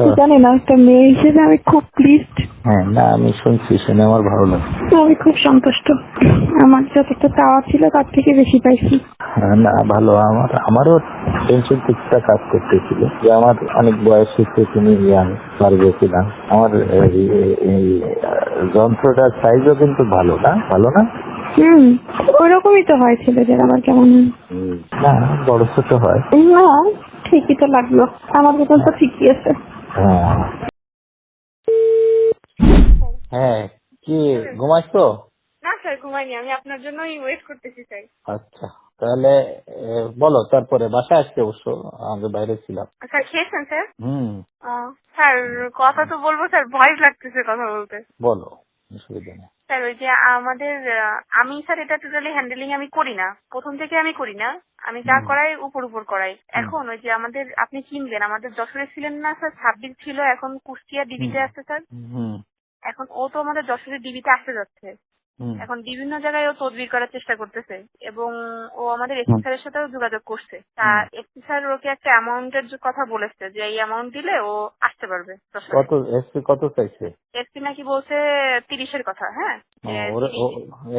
একটা মেয়ে হিসেবে আমি খুব প্লিজড হ্যাঁ না আমি শুনছি শুনে আমার ভালো লাগে আমি খুব সন্তুষ্ট। আমার যতটা চাওয়া ছিল তার থেকে বেশি পাইছি। হ্যাঁ, না ভালো। আমার আমারও টেনশন কিছুটা কাজ করতেছিল। যে আমার অনেক বয়স হচ্ছে তুমি ইয়াং পারবে কিনা আমার এই যন্ত্রটার সাইজও কিন্তু ভালো না ভালো না? হুম ওইরকমই তো হয় ছেলেদের আবার কেমন? না বড় ছোট হয়। না ঠিকই তো লাগল। আমার বেতন তো ঠিকই আছে। হ্যাঁ। হ্যাঁ কি ঘুমাইছো না স্যার ঘুমাইনি আমি আপনার জন্যই ওয়েট করতেছি স্যার। আচ্ছা তাহলে বলো তারপরে বাসায় আসতে অবশ্য আমি বাইরে ছিলাম। স্যার খেয়েছেন স্যার? হুম। স্যার কথা তো বলব স্যার ভয় লাগতেছে কথা বলতে। বলো অসুবিধা নেই। স্যার ওই যে আমাদের আমি স্যার এটা টোটালি হ্যান্ডেলিং আমি করি না। প্রথম থেকে আমি করি না। আমি যা করাই উপর উপর করাই। এখন ওই যে আমাদের আপনি কিনবেন আমাদের যশোরে ছিলেন না স্যার ছাব্বিশ ছিল এখন কুষ্টিয়া ডিবিতে আছে স্যার। এখন ও তো আমাদের যশোরের ডিবিতে আসতে যাচ্ছে। এখন বিভিন্ন জায়গায় ও তদবির করার চেষ্টা করতেছে এবং ও আমাদের এসপি। স্যারের সাথেও যোগাযোগ করছে। তা। এসপি স্যার ওকে একটা অ্যামাউন্টের কথা বলেছে যে এই অ্যামাউন্ট দিলে ও আসতে পারবে কত এসপি কত চাইছে? এসপি নাকি বলছে তিরিশের কথা হ্যাঁ?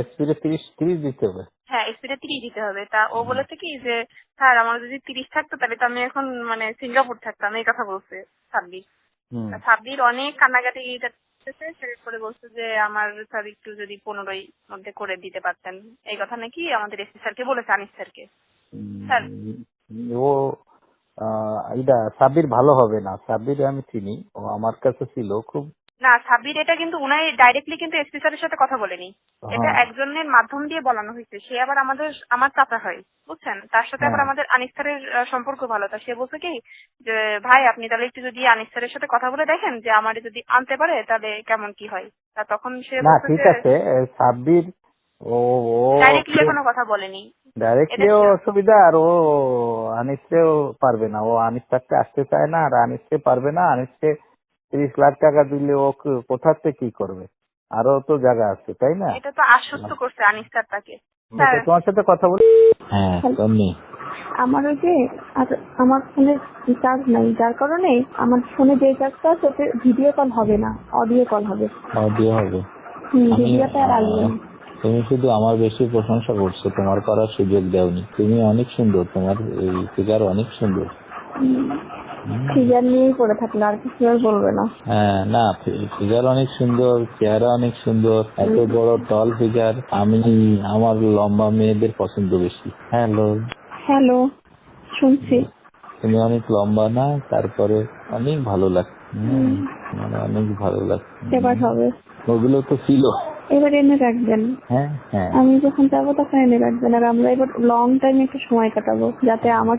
এসপি রে তিরিশ তিরিশ দিতে হবে? হ্যাঁ এসপিটা তিরিশ দিতে হবে। তা ও বলেছে কি যে স্যার আমার যদি তিরিশ থাকতো তাহলে তো আমি এখন মানে সিঙ্গাপুর থাকতাম। এই কথা বলছে সাব্বির সাব্বির অনেক কান্নাকাটি সে করে বলছে যে, আমার স্যার একটু যদি পনেরোই মধ্যে করে দিতে পারতেন। এই কথা নাকি আমাদের এসি স্যারকে বলেছে, আনিস স্যারকে। স্যার। ও এটা সাব্বির ভালো হবে না। সাব্বির আমি চিনি। ও আমার কাছে ছিল খুব না সাব্বির এটা কিন্তু উনাই ডাইরেক্টলি কিন্তু এসপি স্যারের সাথে কথা বলেনি। এটা একজনের মাধ্যম দিয়ে বলানো হয়েছে। সে আবার আমাদের আমার চাচা হয় বুঝছেন? তার সাথে আবার হ্যাঁ। আমাদের আনিস স্যারের সম্পর্ক ভালো। তা সে বলছে কি যে ভাই আপনি তাহলে একটু যদি আনিস স্যারের সাথে কথা বলে দেখেন যে আমার যদি আনতে পারে তাহলে কেমন কি হয়? তা তখন সে না ঠিক আছে সাব্বির ও ও ডাইরেক্টলি কোনো কথা বলেনি। ডাইরেক্টলি এটা- অসুবিধা আর ও আনিসকেও পারবে না। ও আনিস থাকতে আসতে চায় না আর আনিসকে পারবে না। আনিসকে তিরিশ লাখ টাকা দিলে ও কোথার থেকে কি করবে? আরও তো জায়গা আছে তাই না? এটা তো আশ্বস্ত করছে আনিস স্যার তাকে তোমার সাথে কথা বল হ্যাঁ আমার ওই যে আমার ফোনে রিচার্জ নাই যার কারণে আমার ফোনে যে রিচার্জটা আছে ওতে ভিডিও কল হবে না অডিও কল হবে। অডিও হবে। ভিডিওটা আর আসবে তুমি শুধু আমার বেশি প্রশংসা করছ তোমার করার সুযোগ দেওনি। তুমি অনেক সুন্দর তোমার এই ফিগার অনেক সুন্দর। ফিগার নিয়েই পড়ে থাকলে আর কিছু আর বলবে না। হ্যাঁ না ফিগার অনেক সুন্দর চেহারা অনেক সুন্দর এত বড় টল ফিগার আমি আমার লম্বা মেয়েদের পছন্দ বেশি। হ্যালো হ্যালো শুনছি। তুমি অনেক লম্বা না তারপরে অনেক ভালো লাগছে হুম, মানে অনেক ভালো লাগছে এবার হবে। ওগুলো তো ছিল। এবার এনে রাখবেন। হ্যাঁ হ্যাঁ। আমি যখন যাব তখন এনে রাখবেন আর আমরা এবার লং টাইম একটু সময় কাটাবো যাতে আমার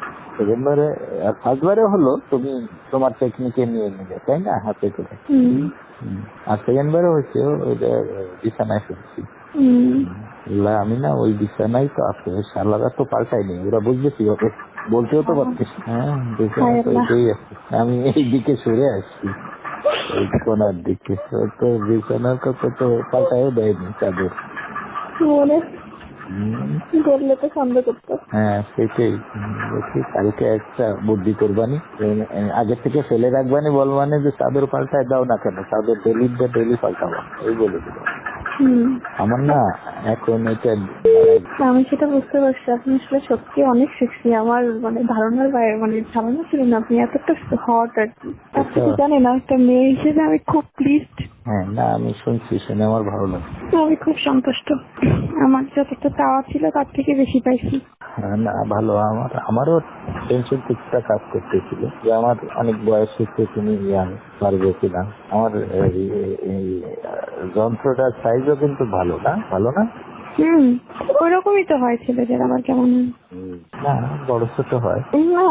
সেকেন্ড বারে ফার্স্ট বারে হলো তুমি তোমার টেকনিকে নিয়ে নিলে তাই না হাতে করে। আর সেকেন্ড বারে হয়েছে ওইটা বিছানায় শুনছি। আমি না ওই বিছানায় তো আছে শালারা তো পাল্টাইনি ওরা বুঝবে কি হবে বলতেও তো পারতিস হ্যাঁ বিছানা তো আছে। আমি এই দিকে সরে আসছি। কোনার দিকে। তো বিছানার কথা তো পাল্টাইও দেয়নি চাদর। বললে তো সন্দেহ করতো। হ্যাঁ সেটাই। দেখি কালকে একটা বুদ্ধি করবানি। আগে থেকে ফেলে রাখবানি বলবানি যে চাদর পাল্টায় দাও না কেন? চাদর ডেলি ডেলি পাল্টাবো। এই বলে দিল। আমার না এখন এটা আমি সেটা বুঝতে পারছি। আপনি আসলে সত্যি অনেক সেক্সি আমার মানে ধারণার বাইরে মানে ধারণা ছিল না। আপনি এতটা হট আর কি। আপনি তো জানেন একটা মেয়ে হিসেবে আমি খুব প্লিজড হ্যাঁ না আমি শুনছি শুনে আমার ভালো লাগে আমি খুব সন্তুষ্ট। আমার যতটা চাওয়া ছিল তার থেকে বেশি পাইছি। হ্যাঁ, না ভালো। আমার আমারও টেনশন কিছুটা কাজ করতেছিল। যে আমার অনেক বয়স হচ্ছে তুমি ইয়াং পারবে কিনা আমার যন্ত্রটার সাইজও কিন্তু ভালো না ভালো না? হুম ওইরকমই তো হয় ছেলেদের আবার কেমন না বড় ছোট হয়। না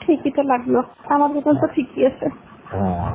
ঠিকই তো লাগল। আমার বেতন তো ঠিকই আছে। হ্যাঁ।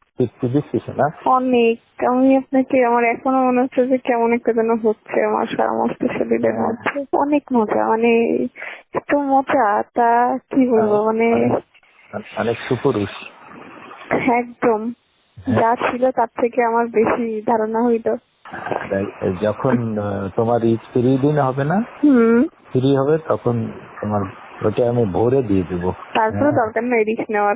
একটু না অনেক। আমি আপনাকে আমার এখনও মনে হচ্ছে যে কেমন একটা যেন হচ্ছে আমার সমস্ত শরীরের হ্যাঁ। মধ্যে। অনেক মজা মানে এত মজা তা কি বলব হ্যাঁ, মানে অনেক সুপুরুষ। একদম। হ্যাঁ। যা ছিল তার থেকে আমার বেশি ধারণা হইতো যখন তোমার ঈদ ফ্রি দিন হবে না ফ্রি হবে তখন তোমার ওটা আমি ভোরে দিয়ে দেবো। তারপরে। দরকার নেই রিস্ক নেওয়ার।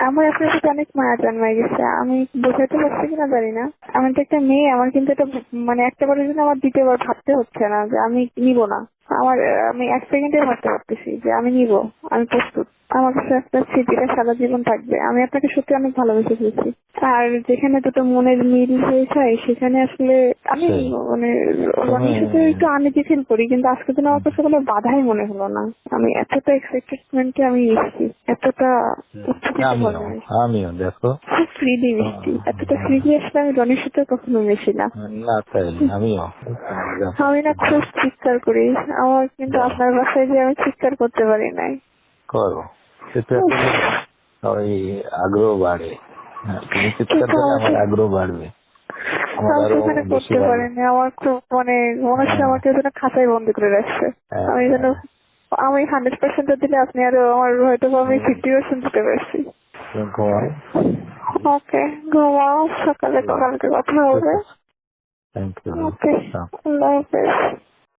আমার এখন থেকে অনেক মায়া জন্মায় গেছে। আমি বোঝাতে পারছি কিনা জানি না। আমি তো একটা মেয়ে, আমার কিন্তু এটা মানে একটা বারের জন্য আমার দ্বিতীয়বার ভাবতে হচ্ছে না যে আমি নিব না। আমার আমি এক সেকেন্ডে ভাবতে পারতেছি যে আমি নিব আমি প্রস্তুত। আমার কাছে আপনার স্মৃতিটা সারা জীবন থাকবে। আমি আপনাকে সত্যি অনেক ভালোবেসে ফেলছি। আর যেখানে দুটো মনের মিল হয়ে যায় সেখানে আসলে আমি মানে রনির সাথে একটু আনইজি ফিল করি কিন্তু আজকে দিন আমার কাছে কোনো বাধাই মনে হলো না। আমি এতটা এক্সাইটেডমেন্টে আমি এসেছি এতটা আমিও দেখো। খুব ফ্রিলি মিষ্টি এতটা ফ্রিলি আসলে আমি রনির সাথে কখনো মিশি না। না আমিও। আমি না খুব চিৎকার করি। আমার কিন্তু আপনার বাসায় যে আমি চিৎকার করতে পারি নাই। করো সেটা ওই আগ্রহ বাড়ে। হ্যাঁ, তুমি চিৎকার করলে আমার আগ্রহ বাড়বে। করতে পারিনি। আমার খুব মানে মনে হচ্ছে আমাকে খাঁচায় বন্দি করে রাখছে। হ্যাঁ, আমি যেন আমি হান্ড্রেড পার্সেন্ট দিলে আপনি আরও আমার হয়তো আমি ফিফটি পার্সেন্ট দিতে পারছি। ওকে ঘুমাও। সকালে কালকে কথা হবে। ওকে আল্লাহ হাফেজ।